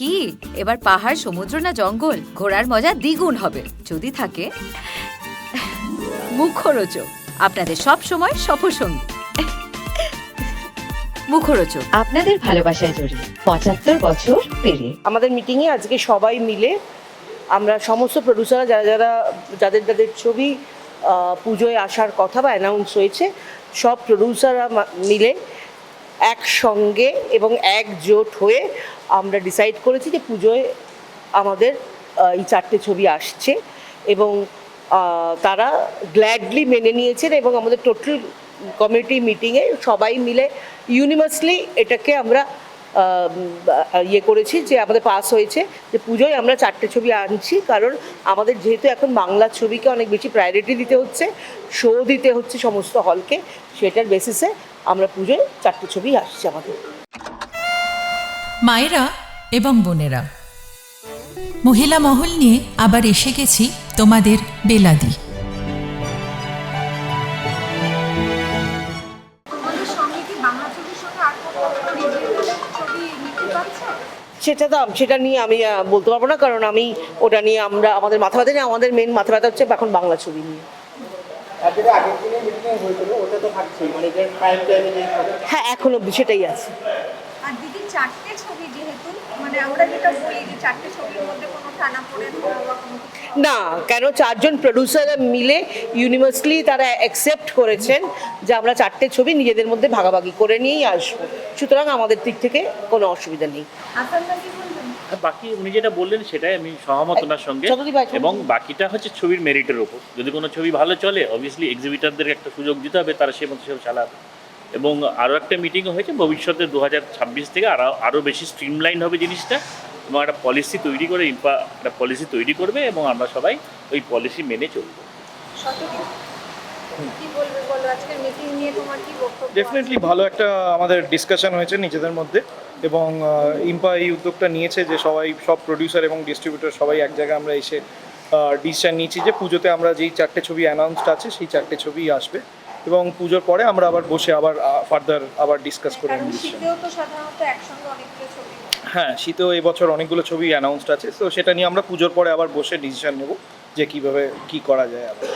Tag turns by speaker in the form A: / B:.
A: কি? এবার পাহাড় সমুদ্র না জঙ্গল? ঘোরার মজা দ্বিগুণ হবে। যদি থাকে মুখরোচক। আপনাদের সব সময় সফরসঙ্গী। মুখরোচক।
B: আপনাদের ভালোবাসায় জড়িয়ে পঁচাত্তর বছর পেরিয়ে।
C: আমাদের মিটিংয়ে আজকে সবাই মিলে আমরা সমস্ত প্রডিউসাররা যারা যারা যাদের যাদের ছবি পুজোয় আসার কথা বা অ্যানাউন্স হয়েছে সব প্রডিউসাররা মিলে একসঙ্গে এবং একজোট হয়ে আমরা ডিসাইড করেছি যে পুজোয় আমাদের এই চারটে ছবি আসছে এবং তারা গ্ল্যাডলি মেনে নিয়েছেন এবং আমাদের টোটাল কমিটি মিটিংয়ে সবাই মিলে ইউনিভার্সলি এটাকে আমরা ইয়ে করেছি যে আমাদের পাস হয়েছে। যে পুজোয় আমরা চারটে ছবি আনছি, কারণ আমাদের যেহেতু এখন বাংলা ছবিকে অনেক বেশি প্রায়োরিটি দিতে হচ্ছে শো দিতে হচ্ছে সমস্ত হলকে সেটার বেসিসে আমরা পুজোয় চারটে ছবি আসছে আমাদের।
D: মায়েরা এবং বোনেরা, মহিলা মহল নিয়ে আবার এসে গেছি তোমাদের বেলাদি।
C: সেটা তো সেটা নিয়ে আমি বলতে পারব না কারণ আমি ওটা নিয়ে আমরা আমাদের মাথা ব্যথা নেই আমাদের মেন মাথা ব্যথা হচ্ছে এখন বাংলা ছবি নিয়ে।
E: মানে
C: হ্যাঁ এখন সেটাই আছে।
F: আর দিদি চারটে ছবি যেহেতু মানে আমরা যেটা বলি যে চারটে ছবির মধ্যে কোনো টানা পড়ে বা কোনো
C: না কেন চারজন প্রডিউসার মিলে ইউনিভার্সলি তারা অ্যাকসেপ্ট করেছেন যে আমরা চারটে ছবি নিজেদের মধ্যে ভাগাভাগি করে নিয়েই আসব। সুতরাং আমাদের দিক থেকে কোনো অসুবিধা নেই।
F: আপনার কি বলবেন?
G: আর বাকি উনি যেটা বললেন সেটাই আমি সহমত ওনার সঙ্গে। এবং বাকিটা হচ্ছে ছবির মেরিটের ওপর যদি কোনো ছবি ভালো চলে অবভিয়াসলি এক্সিবিটারদের একটা সুযোগ দিতে হবে তারা সে মতো সেভাবে চালাবে। এবং আরও একটা মিটিংও হয়েছে ভবিষ্যতে দু হাজার ছাব্বিশ থেকে আরও আরও বেশি স্ট্রিমলাইন হবে জিনিসটা। এবং একটা পলিসি তৈরি করে ইম্পা একটা পলিসি তৈরি করবে এবং আমরা সবাই ওই পলিসি মেনে চলবো।
F: সত্যি কি বলবে বলো? আজকের মিটিং নিয়ে তোমার কি বক্তব্য
E: ডেফিনেটলি ভালো একটা আমাদের ডিসকাশন হয়েছে নিজেদের মধ্যে এবং ইম্পা এই উদ্যোগটা নিয়েছে যে সবাই সব প্রডিউসার এবং ডিস্ট্রিবিউটর সবাই এক জায়গায় আমরা এসে ডিসিশন নিয়েছি যে পুজোতে আমরা যেই চারটে ছবি অ্যানাউন্সড আছে সেই চারটে ছবি আসবে এবং পুজোর পরে আমরা আবার বসে আবার ফার্দার আবার ডিসকাস করে হ্যাঁ। শীতেও এবছর অনেকগুলো ছবি অ্যানাউন্সড আছে তো সেটা নিয়ে আমরা পুজোর পরে আবার বসে ডিসিশন নেব যে কীভাবে কি করা যায় আবার।